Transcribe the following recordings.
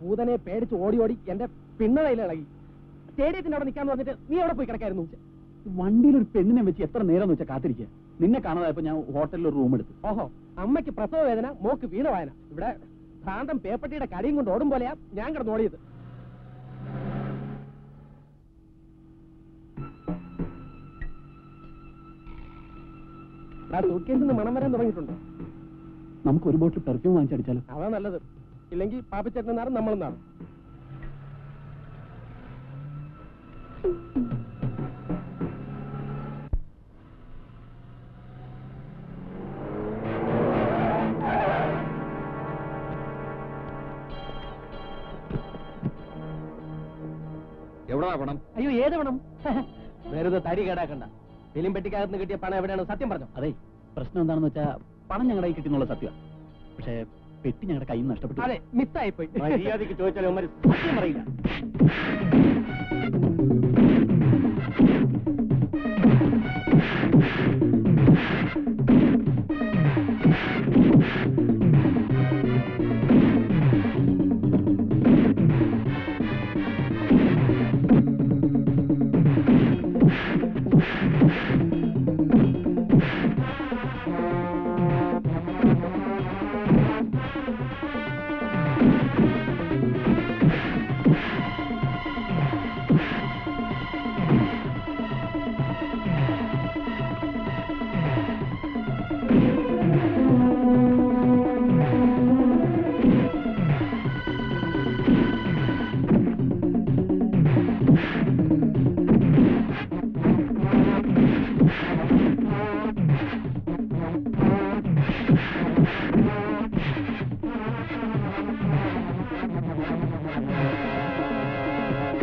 ഭൂതനെ പേടിച്ച് ഓടി ഓടി എന്റെ പിണ്ണതയിൽ ഇളകി. സ്റ്റേഡിയത്തിന് അവിടെ നിൽക്കാന്ന് പറഞ്ഞിട്ട് നീ അവിടെ പോയി കിടക്കായിരുന്നു? വണ്ടിയിൽ ഒരു പെണ്ണിനെ വെച്ച് എത്ര നേരം എന്ന് വെച്ചാൽ കാത്തിരിക്കുക നിന്നെ കാണാതായപ്പോ ഞാൻ ഹോട്ടലിൽ ഒരു റൂം എടുത്തു. ഓഹോ അമ്മയ്ക്ക് പ്രസവ വേദന മോക്ക് വീണ വായന. ഇവിടെ ഭ്രാന്തം പേപ്പട്ടിയുടെ കടിയും കൊണ്ട് ഓടും പോലെയാ ഞാൻ കിടന്ന് ഓടിയത്. സൂട്ട്കേസിൽ നിന്ന് മണം വരാൻ തുടങ്ങിയിട്ടുണ്ട്? നമുക്ക് ഒരു ബോട്ടിൽ പെർഫ്യൂം വാങ്ങിച്ചടിച്ചാലോ? അതാ നല്ലത്. ഇല്ലെങ്കിൽ പാപ്പിച്ചേട്ടൻ നാറും നമ്മളും നാറും എവിടാ പണം? അയ്യോ ഏത് പണം? വെറുതെ തടി കേടാക്കണ്ട. ഫിലിം പെട്ടിക്കകത്ത് നിന്ന് കിട്ടിയ പണം എവിടെയാണ് സത്യം പറഞ്ഞു. അതെ പ്രശ്നം എന്താണെന്ന് വെച്ചാൽ പണം ഞങ്ങളുടെ കയ്യിൽ കിട്ടുന്നുള്ള സത്യമാണ് പക്ഷേ പെട്ടി ഞങ്ങളുടെ കയ്യിൽ നിന്ന് നഷ്ടപ്പെട്ടു അതെ മിസ്സായി പോയി മര്യാദയ്ക്ക് ചോദിച്ചാൽ അവന്മാര് സത്യം പറയില്ല.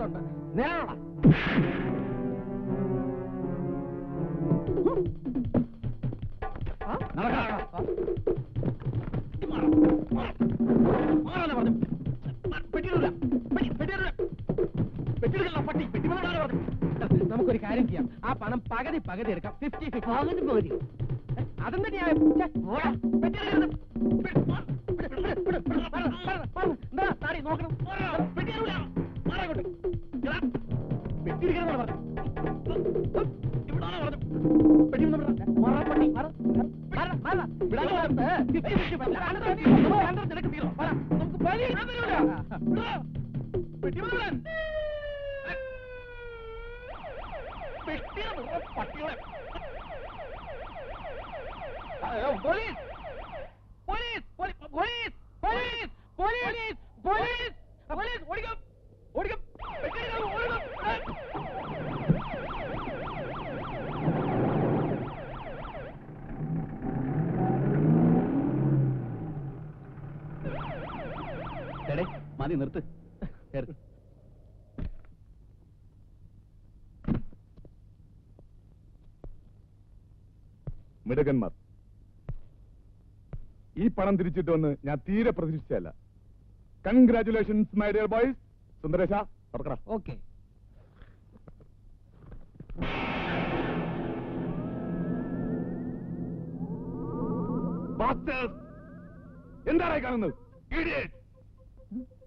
കേസിനകത്തുണ്ട് നേരാണോടാ നമുക്കൊരു കാര്യം ചെയ്യാം ആ പണം പകുതി പകുതി എടുക്കാം ഫിഫ്റ്റി പകുതി പകുതി അതെന്താ ന്യായം ഛെ, police police police police police police police ഓടിക്കാം ഓടിക്കാം പെട്ടിയെടുക്കാം, ഓടിക്കാം. എടേ മതി നിർത്ത് കേറ്. മിടുക്കന്മാർ ഈ പണം തിരിച്ചിട്ട് വന്ന് ഞാൻ തീരെ പ്രതീക്ഷിച്ചല്ല കൺഗ്രാറ്റുലേഷൻസ് മൈ ഡിയർ ബോയ്സ് സുന്ദരേശ തുറക്കട. ഓക്കെ! എന്താണ് കാണുന്നത്!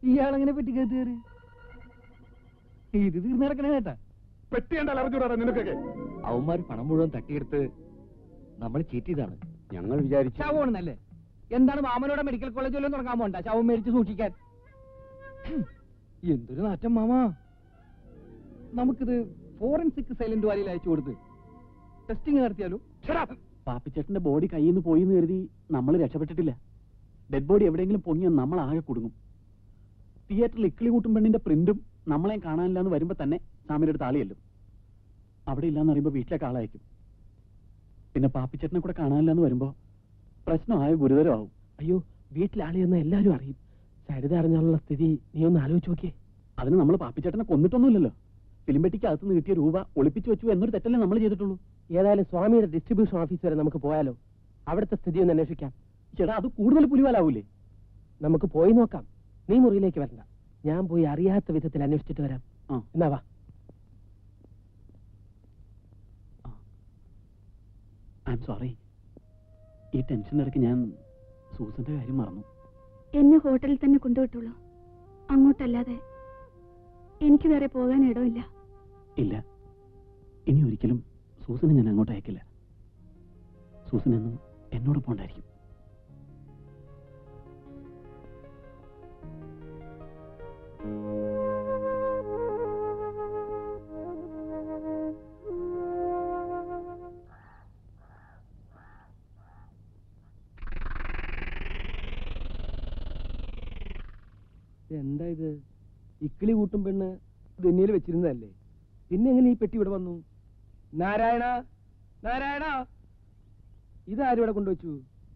ഇയാളെങ്ങനെ പെട്ടി കയറി? ഇത് തീർന്നു കിടക്കണേ കേട്ടാ പെട്ടി കണ്ടാൽ അറിഞ്ഞൂടാ നിനക്കൊക്കെ? അവന്മാർ പണം മുഴുവൻ തട്ടിയെടുത്ത് നമ്മൾ ചീറ്റ് ചെയ്താണ് ഞങ്ങൾ വിചാരിച്ചു ശവമാണെന്നല്ലേ എന്താണ് മാമനോടെ മെഡിക്കൽ കോളേജ് വല്ലതും തുടങ്ങാൻ പോണ്ട ശവം മേടിച്ച് സൂക്ഷിക്കാൻ. എന്തൊരു നാറ്റം മാമാ. നമുക്കിത് ഫോറൻസിക് സൈലന്റ് വാലിയിൽ അയച്ചു കൊടുത്ത്. ടെസ്റ്റിംഗ് നടത്തിയാലോ? പാപ്പിച്ചേട്ടന്റെ ബോഡി കയ്യിൽ നിന്ന് പോയി എന്ന് കരുതി നമ്മൾ രക്ഷപ്പെട്ടിട്ടില്ല. ഡെഡ് ബോഡി എവിടെയെങ്കിലും പൊങ്ങിയാൽ നമ്മൾ ആകെ കുടുങ്ങും. തിയേറ്ററിൽ ഇക്കിളി കൂട്ടും പെണ്ണിന്റെ പ്രിന്റും നമ്മളെയും കാണാനില്ല എന്ന് വരുമ്പോ തന്നെ സാമിന്റെ അടുത്ത് ആളിയല്ലും. അവിടെ ഇല്ലാന്ന് അറിയുമ്പോ വീട്ടിലേക്ക് ആളയക്കും. പിന്നെ പാപ്പിച്ചേട്ടനെ കൂടെ കാണാനില്ലെന്ന് വരുമ്പോ പ്രശ്നമായ ഗുരുതരമാവും. അയ്യോ വീട്ടിലാളിയെന്ന് എല്ലാരും അറിയും. സരിത അറിഞ്ഞാലുള്ള സ്ഥിതി നീ ഒന്ന് ആലോചിച്ച് നോക്കിയേ. അതിന് നമ്മൾ പാപ്പിച്ചേട്ടനെ കൊന്നിട്ടൊന്നുമില്ലല്ലോ. ഫിലിംപെട്ടിക്ക് അകത്ത് നിന്ന് കിട്ടിയ രൂപ ഒളിപ്പിച്ചു വെച്ചു എന്നൊരു തെറ്റല്ലേ നമ്മൾ ചെയ്തിട്ടുള്ളൂ. ഏതായാലും സ്വാമിയുടെ ഡിസ്ട്രിബ്യൂഷൻ ഓഫീസ് വരെ നമുക്ക് പോയാലോ. അവിടുത്തെ സ്ഥിതി ഒന്ന് അന്വേഷിക്കാം. ചേട്ടാ അത് കൂടുതൽ പുലിവാലാവൂലേ? നമുക്ക് പോയി നോക്കാം. നീ മുറിയിലേക്ക് വരണ്ട. ഞാൻ പോയി അറിയാത്ത വിധത്തിൽ അന്വേഷിച്ചിട്ട് വരാം. എന്നാ വാ. ഐ എം സോറി ഈ ടെൻഷൻ ഇടയ്ക്ക് ഞാൻ സൂസന്റെ കാര്യം മറന്നു. എന്നെ ഹോട്ടലിൽ തന്നെ കൊണ്ടുവിട്ടുള്ളൂ അങ്ങോട്ടല്ലാതെ എനിക്ക് വേറെ പോകാൻ ഇടമില്ല. ഇല്ല. ഇനി ഒരിക്കലും സൂസനെ ഞാൻ അങ്ങോട്ട് അയക്കില്ല. സൂസൻ എന്നും എന്നോടൊപ്പം ഉണ്ടായിരിക്കും. എന്താ ഇത്? ഇക്കിളി കൂട്ടും പെണ്ണ് ദന്നിയിൽ വെച്ചിരുന്നതല്ലേ. പിന്നെ എങ്ങനെ ഈ പെട്ടി ഇവിടെ വന്നു? നാരായണ? നാരായണ? ഇതാരും ഇവിടെ കൊണ്ടുവച്ചു?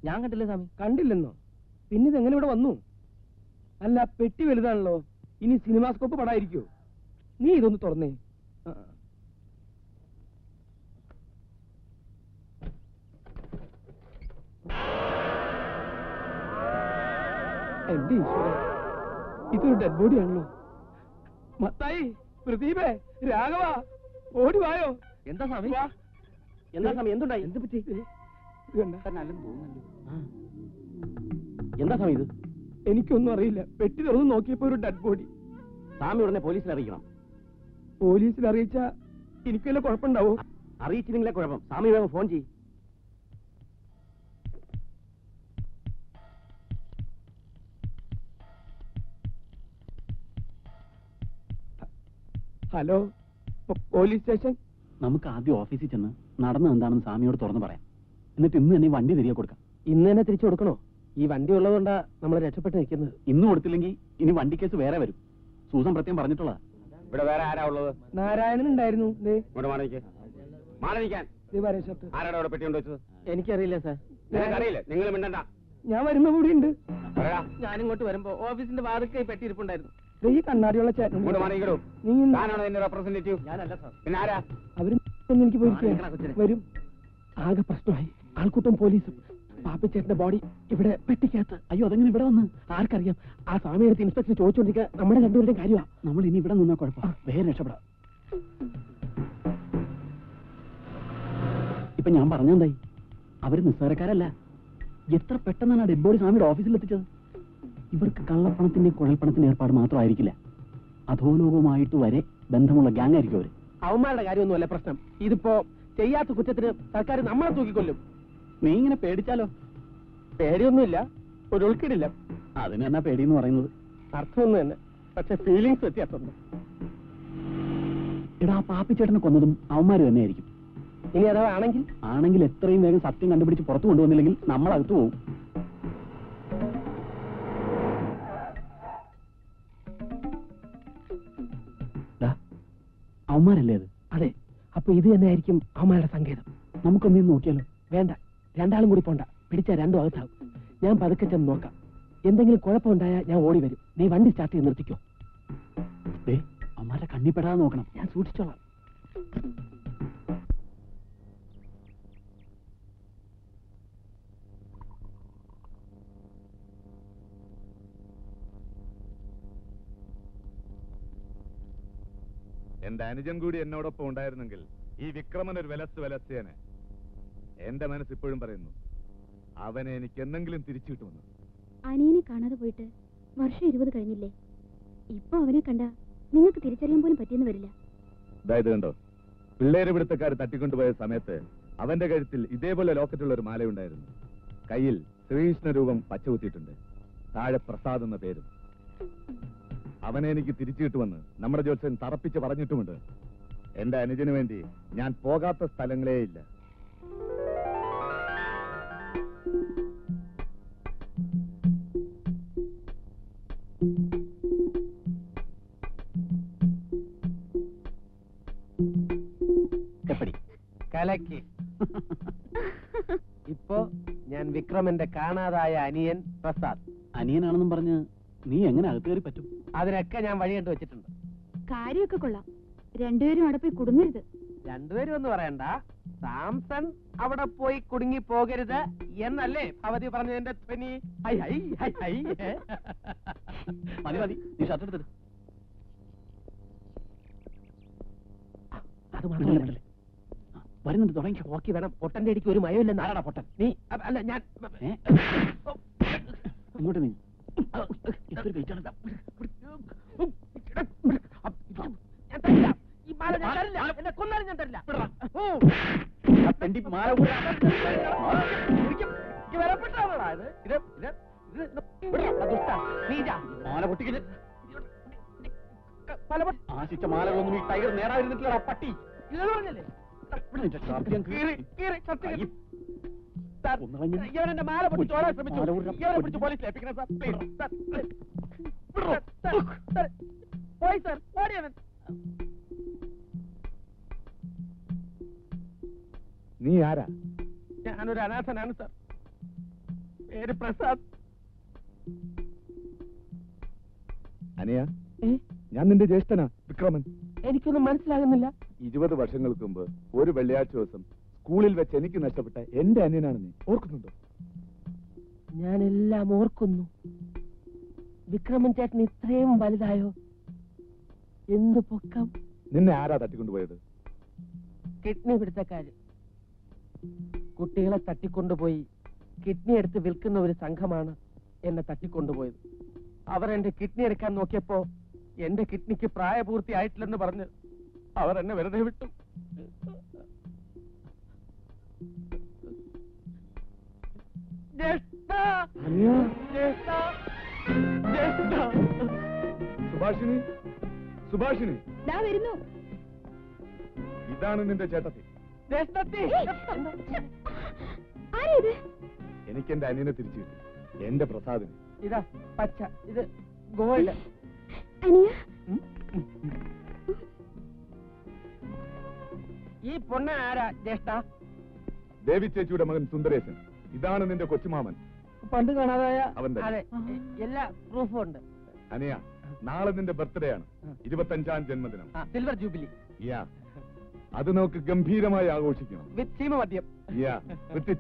ഞാൻ കണ്ടില്ല സ്വാമി. കണ്ടില്ലെന്നോ? പിന്നെ ഇതെങ്ങനെ ഇവിടെ വന്നു? അല്ല പെട്ടി വലുതാണല്ലോ. ഇനി സിനിമാസ്കോപ്പ് പടായിരിക്കോ? നീ ഇതൊന്ന് തുറന്നേ. എന്റെ ഈശ്വര. ഇതൊരു ഡെഡ് ബോഡിയാണല്ലോ. മത്തായി പ്രദീപേ രാഘവ ഓടി വായോ. എന്താ സ്വാമി? എന്താ സ്വാമി? എന്തുണ്ടായി? എന്ത് പറ്റി? എന്താ സമയം ഇത്? എനിക്കൊന്നും അറിയില്ല. പെട്ടി തുറന്ന് നോക്കിയപ്പോ ഒരു ഡെഡ് ബോഡി. സ്വാമി ഉടനെ പോലീസിൽ അറിയിക്കണം. പോലീസിൽ അറിയിച്ചാ എനിക്ക് വല്ല കുഴപ്പമുണ്ടാവോ? അറിയിച്ചില്ലെങ്കിലേ കുഴപ്പം. സ്വാമി വേഗം ഫോൺ ചെയ്യും. Hello police station? നമുക്ക് ആദ്യം ഓഫീസിൽ ചെന്ന് നടന്നത് എന്താണെന്ന് സ്വാമിയോട് തുറന്നു പറയാം. എന്നിട്ട് ഇന്ന് തന്നെ വണ്ടി തിരികെ കൊടുക്കാം. ഇന്ന് തന്നെ തിരിച്ചു കൊടുക്കണോ? ഈ വണ്ടി ഉള്ളതുകൊണ്ടാ നമ്മൾ രക്ഷപ്പെട്ട് നിൽക്കുന്നത്. ഇന്ന് കൊടുത്തില്ലെങ്കിൽ ഇനി വണ്ടി കേസ് വേറെ വരും. സൂസൻ പ്രത്യേകം പറഞ്ഞിട്ടുള്ളതാ. ഇവിടെ വേറെ ആരാ ഉള്ളത്? നാരായണൻ ഉണ്ടായിരുന്നു. ഇങ്ങോട്ട് പെട്ടി കൊണ്ട് വെച്ചത്? എനിക്കറിയില്ല സാർ. നിനക്കറിയില്ലേ? നിങ്ങൾ മിണ്ടണ്ട. ഞാൻ വരുമ്പോ കൂടി ഉണ്ട് പറയടാ. ഞാനിങ്ങോട്ട് വരുമ്പോ ഓഫീസിന്റെ വാതിൽക്കൈ പെട്ടിരിപ്പുണ്ടായിരുന്നു. ദേ ഈ കണ്ണാടിയുള്ള ചേട്ടൻ ഇങ്ങോട്ട് മാറിക്കടൂ നീ ഇന്ന് താനാണോ എന്റെ റെപ്രസെന്റേറ്റീവ് ഞാനല്ല സാർ പിന്നെ ആരാ അവരും എനിക്ക് പോയിരിക്കുക വരും. ആകെ പ്രശ്നമായി. ആൾക്കൂട്ടം പോലീസും. പാപ്പിച്ചേട്ടന്റെ ബോഡി ഇവിടെ പെട്ടിക്കകത്ത്. അയ്യോ അതെങ്ങനെ ഇവിടെ വന്ന്? ആർക്കറിയാം. ആ സമയത്ത് ഇൻസ്പെക്ടർ ചോദിച്ചോണ്ടിരിക്കുക. നമ്മുടെ രണ്ടുപേരുടെയും കാര്യമാ. നമ്മൾ ഇനി ഇവിടെ നിന്നാ കുഴപ്പം. വേറെ രക്ഷപ്പെടാം. ഇപ്പൊ ഞാൻ പറഞ്ഞെന്തായി? അവർ നിസ്സാരക്കാരല്ല. എത്ര പെട്ടെന്നാണ് ഡെഡ് ബോഡി സ്വാമിയുടെ ഓഫീസിൽ എത്തിച്ചത്? ഇവർക്ക് കള്ളപ്പണത്തിന്റെ കുഴൽപ്പണത്തിന്റെ ഏർപ്പാട് മാത്രമായിരിക്കില്ല. അധോലോകവുമായിട്ട് വരെ ബന്ധമുള്ള ഗ്യാങ് ആയിരിക്കും അവർ. അവന്മാരുടെ കാര്യമൊന്നുമല്ല പ്രശ്നം. ഇതിപ്പോ ചെയ്യാത്ത കുറ്റത്തിന് സർക്കാർ നമ്മളെ തൂക്കിക്കൊല്ലും. നീ ഇങ്ങനെ പേടിച്ചാലോ? പേടിയൊന്നുമില്ല. ഒരു ഉൾക്കിടില്ല. അതിന് പേടി എന്ന് പറയുന്നത്? അർത്ഥമൊന്നും തന്നെ. പക്ഷെ ഫീലിങ്സ് വ്യത്യാസമുണ്ട്. എടാ പാപ്പിച്ചേട്ടനെ കൊന്നതും അവന്മാര് തന്നെയായിരിക്കും. ഇനി അഥവാ ആണെങ്കിൽ? ആണെങ്കിൽ എത്രയും വേഗം സത്യം കണ്ടുപിടിച്ച് പുറത്തു കൊണ്ടുവന്നില്ലെങ്കിൽ നമ്മൾ അകത്ത് പോകും അവന്മാരല്ലേ അത്? അതെ. അപ്പൊ ഇത് തന്നെ ആയിരിക്കും അവന്മാരുടെ സങ്കേതം. നമുക്കൊന്നേ നോക്കിയാലോ? വേണ്ട. രണ്ടാളും കൂടി പോണ്ട. പിടിച്ച രണ്ടും അകത്താവും ഞാൻ പതുക്കെ ചെന്ന് നോക്കാം. എന്തെങ്കിലും കുഴപ്പമുണ്ടായാൽ ഞാൻ ഓടി വരും. നീ വണ്ടി സ്റ്റാർട്ട് ചെയ്ത് നിർത്തിക്കോ. അവന്മാരുടെ കണ്ണിപ്പെടാതെ നോക്കണം. ഞാൻ സൂക്ഷിച്ചോളാം. എന്റെ അനുജൻ കൂടി എന്നോടൊപ്പം ഉണ്ടായിരുന്നെങ്കിൽ ഈ വിക്രമൻ ഒരു വിലസ് വിലസേനെ എന്റെ മനസ്സ് ഇപ്പോഴും പറയുന്നു അവനെ എനിക്ക് എന്തെങ്കിലും തിരിച്ചു കിട്ടുമെന്ന്. അനിയനെ കാണാതെ പോയിട്ട് വർഷം ഇരുപത് കഴിഞ്ഞില്ലേ? ഇപ്പൊ അവനെ കണ്ട നിങ്ങൾക്ക് തിരിച്ചറിയാൻ പോലും പറ്റിയെന്ന് വരില്ല. അതായത് കണ്ടോ? പിള്ളേരെ പിടുത്തക്കാർ തട്ടിക്കൊണ്ടുപോയ സമയത്ത് അവന്റെ കഴുത്തിൽ ഇതേപോലെ ലോക്കറ്റുള്ള ഒരു മാലയുണ്ടായിരുന്നു. കയ്യിൽ ശ്രീകൃഷ്ണ രൂപം പച്ചകുത്തിയിട്ടുണ്ട്. താഴെ പ്രസാദ് എന്ന പേരും. അവനെ എനിക്ക് തിരിച്ചു കിട്ടുമെന്ന് നമ്മുടെ ജ്യോത്സ്യൻ തറപ്പിച്ച് പറഞ്ഞിട്ടുമുണ്ട്. എന്റെ അനുജന് വേണ്ടി ഞാൻ പോകാത്ത സ്ഥലങ്ങളേ ഇല്ല. കലക്കി. ഇപ്പോ ഞാൻ വിക്രമന്റെ കാണാതായ അനിയൻ പ്രസാദ്. അനിയനാണെന്നും പറഞ്ഞ് നീ എങ്ങനെ അകത്ത് കയറി പറ്റും? അതിനൊക്കെ ഞാൻ വഴി കണ്ടു വെച്ചിട്ടുണ്ട്. കാര്യമൊക്കെ കൊള്ളാം. രണ്ടുപേരും അവിടെ പോയി കുടുങ്ങരുത്. രണ്ടുപേരും എന്ന് പറയണ്ട. സാംസൺ അവിടെ പോയി കുടുങ്ങി പോകരുത് എന്നല്ലേ ഭവതി പറഞ്ഞതിന്റെ ധ്വനി. Hi hi hi hi? മതി മതി. നീ ഷർട്ട് എടുത്തത് അത് മാത്രമല്ല. വരുന്നുണ്ട് തുടങ്ങിക്കോ. നോക്കി വേണം. പൊട്ടന്റെ അടിക്ക് ഒരു മയമില്ലെന്ന് ആരാടാ പൊട്ടൻ? നീ അല്ല ഞാൻ? ഇങ്ങോട്ട് നീ. ആശിച്ച മാലകളൊന്നും ഈ ടൈഗർ നേടാതിരുന്നിട്ടില്ലടാ പട്ടി പറഞ്ഞില്ലേ? മാല ശ്രമിച്ചു. ഇവനെ പിടിച്ച് ഏൽപ്പിക്കണം സാർ. Please, sir, sir. പോയി സാർ, ഓടിയവൻ. നീ ആരാ ഞാനൊരു അനാഥനാണ് സാർ പേര് പ്രസാദ് അനിയ? ഞാൻ നിന്റെ ജ്യേഷ്ഠനാ വിക്രമൻ എനിക്കൊന്നും മനസ്സിലാകുന്നില്ല ഇരുപത് വർഷങ്ങൾക്ക് മുമ്പ് ഒരു വെള്ളിയാഴ്ച ദിവസം സ്കൂളിൽ വെച്ച് എനിക്ക് നഷ്ടപ്പെട്ട എന്റെ അന്യനാണ് നീ. ഓർക്കുന്നുണ്ടോ? ഞാൻ എല്ലാം ഓർക്കുന്നു. വിക്രമൻ ചേട്ടൻ ഇത്രയും വലുതായോ? എന്ത് പൊക്കം? നിന്നെ ആരാ തട്ടിക്കൊണ്ടുപോയത്? കിഡ്നി പിടുത്തക്കാര്. കുട്ടികളെ തട്ടിക്കൊണ്ടുപോയി കിഡ്നി എടുത്ത് വിൽക്കുന്ന ഒരു സംഘമാണ് എന്നെ തട്ടിക്കൊണ്ടുപോയത്. അവർ എന്റെ കിഡ്നി എടുക്കാൻ നോക്കിയപ്പോ എന്റെ കിഡ്നിക്ക് പ്രായപൂർത്തിയായിട്ടില്ലെന്ന് പറഞ്ഞ് അവർ എന്നെ വെറുതെ വിട്ടു. സുഭാഷിണി സുഭാഷിണി. ദാ വരുന്നു. ഇതാണ് നിന്റെ ചേട്ടത്തി. എനിക്ക് എന്റെ അനിയനെ തിരിച്ചു കിട്ടി. എന്റെ പ്രസാദിന്. ഇതാ പച്ച. ഇത് ഗോൾഡ്. അനിയ? ഈ പൊണ്ണ ആരാ ജ്യേഷ്ഠ? ദേവി ചേച്ചിയുടെ മകൻ സുന്ദരേശൻ. ഇതാണ് നിന്റെ കൊച്ചുമാമൻ. പണ്ട് കാണാതായ അവൻ തന്നെ. അതെ എല്ലാ പ്രൂഫും ഉണ്ട്. അനിയ നാളെ നിന്റെ ബർത്ത്ഡേ ആണ്. ഇരുപത്തഞ്ചാം ജന്മദിനം. സിൽവർ ജൂബിലി യാ. അത് നമുക്ക് ഗംഭീരമായി ആഘോഷിക്കണം. വിത്ത് ചീമ മദ്യം യാ വിത്ത്.